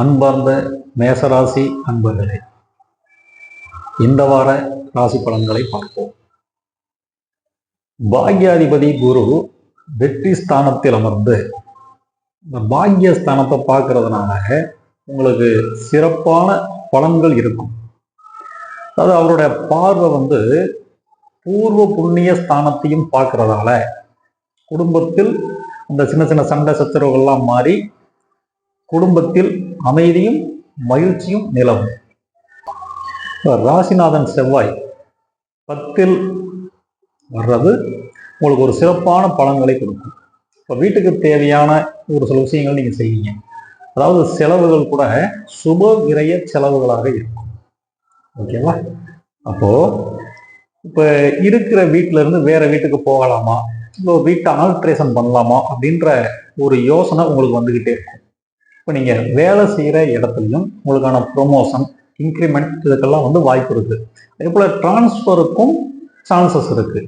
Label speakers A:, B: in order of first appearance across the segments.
A: அன்பார்ந்த மேசராசி அன்பர்களே இந்த வார ராசி பலன்களை பார்ப்போம். பாக்யாதிபதி குரு வெற்றி ஸ்தானத்தில் அமர்ந்து இந்த பாக்ய ஸ்தானத்தை பார்க்கறதுனால உங்களுக்கு சிறப்பான பலன்கள் இருக்கும். அதாவது அவருடைய பார்வை வந்து பூர்வ புண்ணிய ஸ்தானத்தையும் பார்க்கறதால குடும்பத்தில் இந்த சின்ன சின்ன சண்டை சச்சரவுகள்லாம் மாறி குடும்பத்தில் அமைதியும் மகிழ்ச்சியும் நிலவும். ராசிநாதன் செவ்வாய் பத்தில் வர்றது உங்களுக்கு ஒரு சிறப்பான பலன்களை கொடுக்கும். இப்போ வீட்டுக்கு தேவையான ஒரு சில விஷயங்கள் நீங்கள் செய்வீங்க. அதாவது செலவுகள் கூட சுப விரைய செலவுகளாக இருக்கும். ஓகேவா? அப்போது இப்போ இருக்கிற வீட்டிலேருந்து வேற வீட்டுக்கு போகலாமா? இல்லை வீட்டை ஆல்ட்ரேஷன் பண்ணலாமா? அப்படின்ற ஒரு யோசனை உங்களுக்கு வந்துக்கிட்டே இருக்கும். இப்போ நீங்க வேலை செய்யற இடத்துலையும் உங்களுக்கான ப்ரொமோஷன் இன்க்ரிமெண்ட் இதுக்கெல்லாம் வந்து வாய்ப்பு இருக்கு. அதே போல டிரான்ஸ்ஃபருக்கும் சான்சஸ் இருக்கு.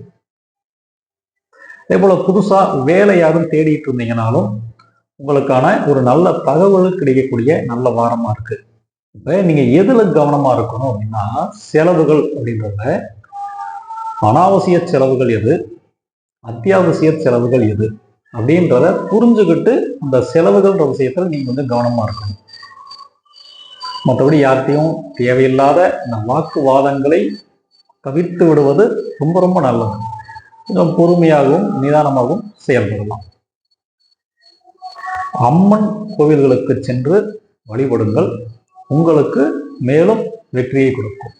A: அதே போல புதுசா வேலை யாரும் தேடிட்டு இருந்தீங்கனாலும் உங்களுக்கான ஒரு நல்ல தகவல் கிடைக்கக்கூடிய நல்ல வாரமா இருக்கு. இப்போ நீங்க எதுல கவனமா இருக்கணும் அப்படின்னா செலவுகள் அப்படின்றத அனாவசிய செலவுகள் எது? அத்தியாவசிய செலவுகள் எது? அப்படின்றத புரிஞ்சுக்கிட்டு அந்த செலவுகள்ன்ற விஷயத்துல நீங்கள் வந்து கவனமாக இருக்கணும். மற்றபடி யார்கிட்டையும் தேவையில்லாத இந்த வாக்குவாதங்களை தவிர்த்து விடுவது ரொம்ப ரொம்ப நல்லது. கொஞ்சம் பொறுமையாகவும் நிதானமாகவும் செயல்படலாம். அம்மன் கோவில்களுக்கு சென்று வழிபடுங்கள். உங்களுக்கு மேலும் வெற்றியை கொடுக்கும்.